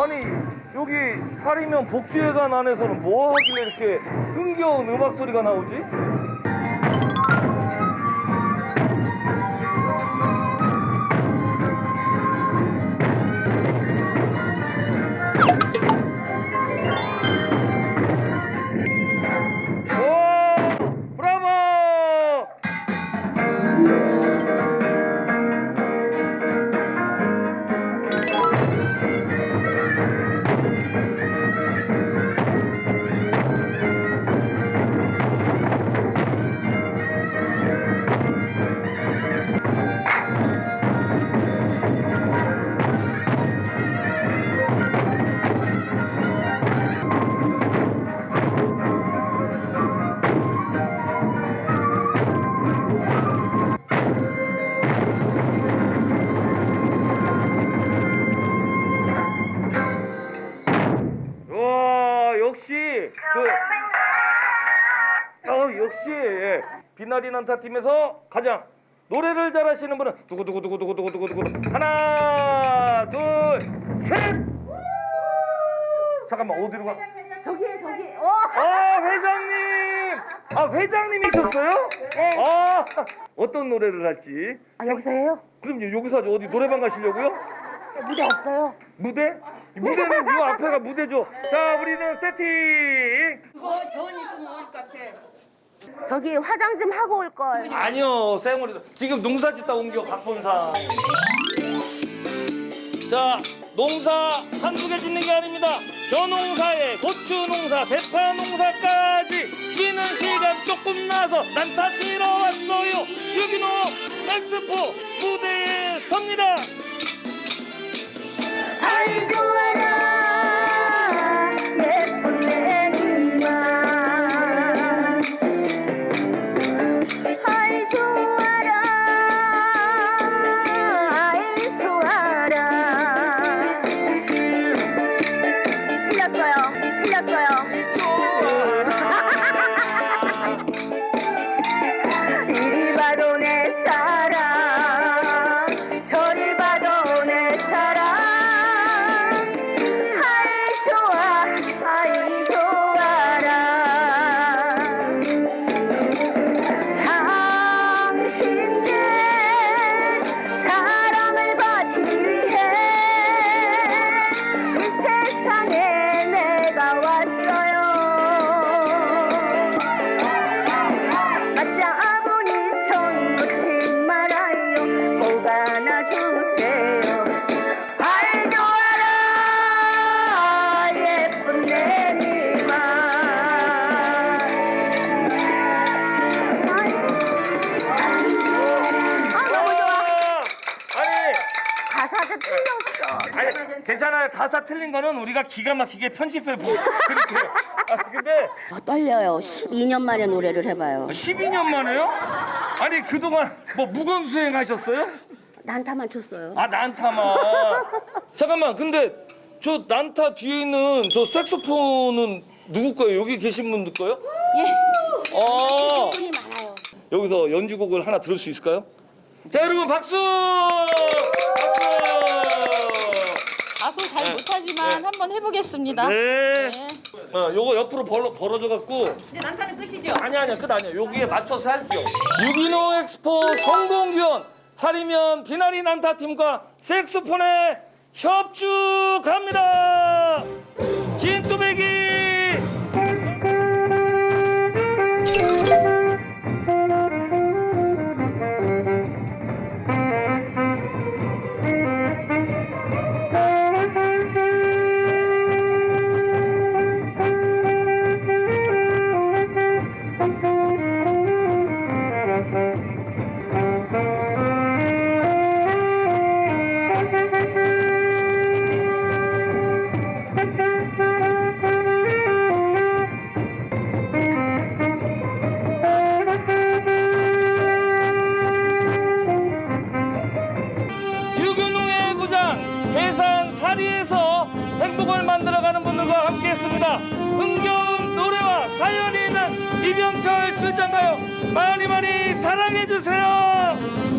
아니 여기 사리면 복지회관 안에서는 뭐 하길래 이렇게 흥겨운 음악 소리가 나오지? 역시 그 어, 역시 예. 빛나리 난타 팀에서 가장 노래를 잘하시는 분은 두구 두구 두구 두구 두구 두구 하나 둘셋 잠깐만 어디로 가? 저기에 저기. 어. 아 회장님 아 회장님이셨어요? 네. 아 어떤 노래를 할지 아 여기서 해요? 그럼요 여기서 하죠 어디 노래방 가시려고요? 무대 없어요. 무대? 무대는 요 앞에가 무대죠. 자, 우리는 세팅. 저기 화장 좀 하고 올 걸. 아니요, 쌩얼이 지금 농사 짓다 옮겨 각본사. 자, 농사 한두 개 짓는 게 아닙니다. 벼농사에 고추 농사, 대파 농사까지 쉬는 시간 조금 나서 난타 치러 왔어요. 유기농 엑스포 무대에 섭니다. 아이 좋 가사가 틀렸어 아니 괜찮아요. 가사 틀린 거는 우리가 기가 막히게 편집해 보 드릴게요. 아, 근데 어, 떨려요. 12년 만에 노래를 해봐요. 12년 만에요? 아니 그동안 뭐 무건 수행 하셨어요? 난타만 쳤어요. 아 난타만. 잠깐만 근데 저 난타 뒤에 있는 저 색소폰은 누구 거예요? 여기 계신 분들 거예요? 예. 아 분이 많아요. 여기서 연주곡을 하나 들을 수 있을까요? 자 여러분 박수! 박수! 가수 잘 못하지만 한번 해보겠습니다. 네. 네. 어, 요거 옆으로 벌어, 벌어져 갖고 이제 난타는 끝이죠? 아니 아니야 끝 아니야 여기에 맞춰서 할게요 유기농 엑스포 성공기원 사리면 비나리 난타 팀과 색소폰의 협주 갑니다 해산 사리에서 행복을 만들어가는 분들과 함께했습니다. 흥겨운 노래와 사연이 있는 이병철 출장가요 많이 많이 사랑해 주세요.